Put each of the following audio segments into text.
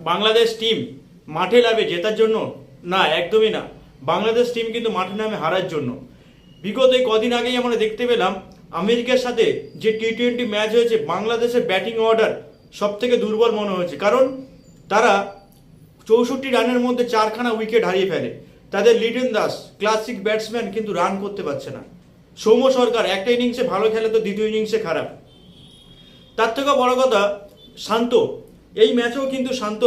Bangladesh team মাঠে নামে জেতার জন্য? না, একদমই না। বাংলাদেশ টিম কিন্তু মাঠে নামে হারার জন্য। বিগত কদিন আগেই আমরা দেখতে পেলাম, আমেরিকার সাথে যে টি টোয়েন্টি ম্যাচ হয়েছে, বাংলাদেশের ব্যাটিং অর্ডার সব থেকে দুর্বল মনে হয়েছে। কারণ তারা চৌষট্টি রানের মধ্যে চারখানা উইকেট হারিয়ে ফেলে। তাদের লিটন দাস ক্লাসিক ব্যাটসম্যান কিন্তু রান করতে পারছে না। সৌম্য সরকার, একটা ইনিংসে ভালো খেলে তো দ্বিতীয় ইনিংসে খারাপ। তার থেকেও বড় কথা, শান্ত। এই ম্যাচেও কিন্তু শান্ত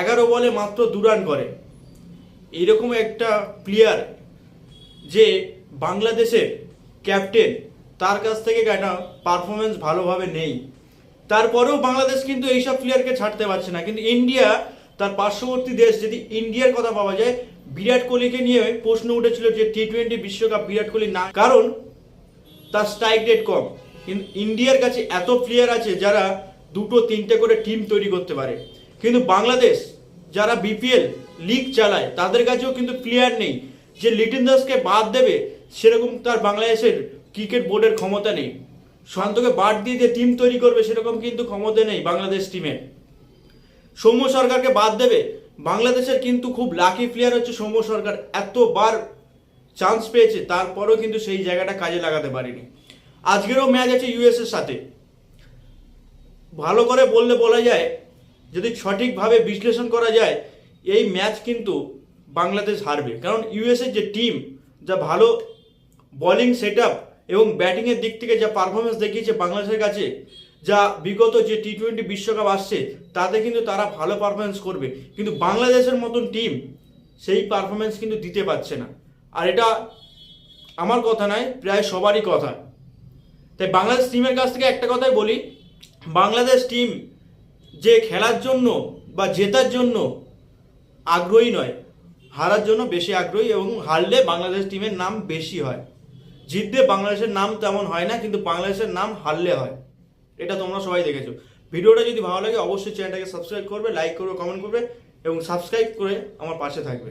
এগারো বলে মাত্র দু রান করে। এইরকম একটা প্লেয়ার যে বাংলাদেশের ক্যাপ্টেন তার কাছ থেকে একটা পারফরমেন্স ভালোভাবে নেই। তারপরেও বাংলাদেশ কিন্তু এইসব প্লেয়ারকে ছাড়তে পারছে না। কিন্তু ইন্ডিয়া, তার পার্শ্ববর্তী দেশ যদি ইন্ডিয়ার কথা পাওয়া যায়, বিরাট কোহলিকে নিয়ে প্রশ্ন উঠেছিল যে টি টোয়েন্টি বিশ্বকাপ বিরাট কোহলি না, কারণ তার স্ট্রাইক রেট কম। কিন্তু ইন্ডিয়ার কাছে এত প্লেয়ার আছে যারা দুটো তিনটে করে টিম তৈরি করতে পারে। কিন্তু বাংলাদেশ যারা বিপিএল লিগ চালায়, তাদের কাছেও কিন্তু প্লেয়ার নেই। যে লিটন দাসকে বাদ দেবে, সেরকম তার বাংলাদেশের ক্রিকেট বোর্ডের ক্ষমতা নেই। শান্তকে বাদ দিয়ে যে টিম তৈরি করবে, সেরকম কিন্তু ক্ষমতা নেই বাংলাদেশ টিমের সৌম্য সরকারকে বাদ দেবে, বাংলাদেশের কিন্তু খুব লাকি প্লেয়ার হচ্ছে সৌম্য সরকার। এতবার চান্স পেয়েছে, তারপরেও কিন্তু সেই জায়গাটা কাজে লাগাতে পারেনি। আজকেরও ম্যাচ আছে ইউএস এর সাথে। ভালো করে বললে বলা যায়, যদি সঠিকভাবে বিশ্লেষণ করা যায়, এই ম্যাচ কিন্তু বাংলাদেশ হারবে। কারণ ইউএসএর যে টিম, যা ভালো বোলিং সেট এবং ব্যাটিংয়ের দিক থেকে যা পারফরমেন্স দেখিয়েছে বাংলাদেশের কাছে, যা বিগত যে টি টোয়েন্টি বিশ্বকাপ আসছে, তাতে কিন্তু তারা ভালো পারফরমেন্স করবে। কিন্তু বাংলাদেশের মতন টিম সেই পারফরমেন্স কিন্তু দিতে পারছে না। আর এটা আমার কথা নয়, প্রায় সবারই কথা। তাই বাংলাদেশ টিমের কাছ থেকে একটা কথাই বলি বাংলাদেশ টিম যে খেলার জন্য বা জেতার জন্য আগ্রহী নয়, হারার জন্য বেশি আগ্রহী এবং হারলে বাংলাদেশ টিমের নাম বেশি হয়। জিতলে বাংলাদেশের নাম তেমন হয় না, কিন্তু বাংলাদেশের নাম হারলে হয়। এটা তোমরা সবাই দেখেছ। ভিডিওটা যদি ভালো লাগে, অবশ্যই চ্যানেলটাকে সাবস্ক্রাইব করবে লাইক করবে কমেন্ট করবে এবং সাবস্ক্রাইব করে আমার পাশে থাকবে।